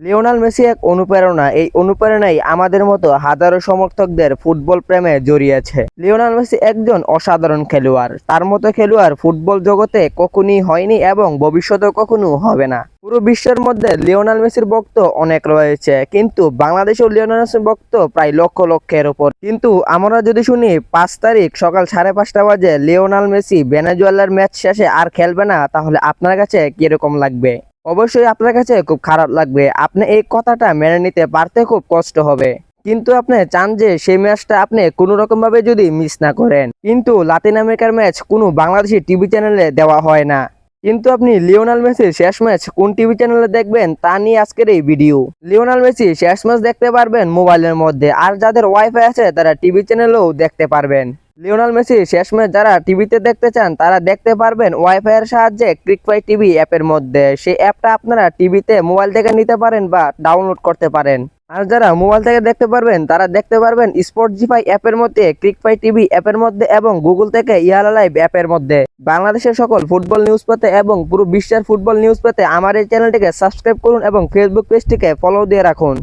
Lionel Messi এক অনুপ্রেরণা। এই অনুপ্রেরণাই আমাদের মতো হাজারো সমর্থকদের ফুটবল প্রেমে জড়িয়েছে। লিওনাল মেসি একজন অসাধারণ খেলোয়াড়। তার মতো খেলোয়াড় ফুটবল জগতে কখনই হয়নি এবং ভবিষ্যতেও কখনো হবে না। পুরো বিশ্বের মধ্যে লিওনাল মেসির ভক্ত অনেক রয়েছে, কিন্তু বাংলাদেশেও লিওনাল মেসির ভক্ত প্রায় লক্ষ লক্ষের উপর কিন্তু আমরা যদি শুনি, পাঁচ তারিখ সকাল সাড়ে পাঁচটা বাজে লিওনাল মেসি ভেনেজুয়েলার ম্যাচ শেষে আর খেলবে না, তাহলে আপনার কাছে কীরকম লাগবে? অবশ্যই আপনার কাছে খুব খারাপ লাগবে। আপনি এই কথাটা মেনে নিতে পারতে খুব কষ্ট হবে। কিন্তু আপনি চান যে সেই ম্যাচটা আপনি কোনো রকম ভাবে যদি মিস না করেন। কিন্তু লাতিন আমেরিকার ম্যাচ কোনো বাংলাদেশি টিভি চ্যানেলে দেওয়া হয় না। কিন্তু আপনি লিওনাল মেসির শেষ ম্যাচ কোন টিভি চ্যানেলে দেখবেন তা নিয়ে আজকের এই ভিডিও। লিওনাল মেসি শেষ ম্যাচ দেখতে পারবেন মোবাইলের মধ্যে। আর যাদের ওয়াইফাই আছে তারা টিভি চ্যানেলেও দেখতে পারবেন। লিওনাল মেসি শেষ ম্যাচ যারা টিভিতে দেখতে চান, তারা দেখতে পারবেন ওয়াইফাই এর সাহায্যে ক্রিকফাই টিভি অ্যাপের মধ্যে। সেই অ্যাপটা আপনারা টিভিতে, মোবাইল থেকে নিতে পারেন বা ডাউনলোড করতে পারেন। আর যারা মোবাইল থেকে দেখতে পারবেন, তারা দেখতে পারবেন স্পোর্ট জিফাই অ্যাপের মধ্যে, ক্রিকফাই টিভি অ্যাপের মধ্যে এবং গুগল থেকে ইয়ালা লাইভ অ্যাপের মধ্যে। বাংলাদেশের সকল ফুটবল নিউজ পেতে এবং পুরো বিশ্বের ফুটবল নিউজ পেতে আমার এই চ্যানেলটিকে সাবস্ক্রাইব করুন এবং ফেসবুক পেজটিকে ফলো দিয়ে রাখুন।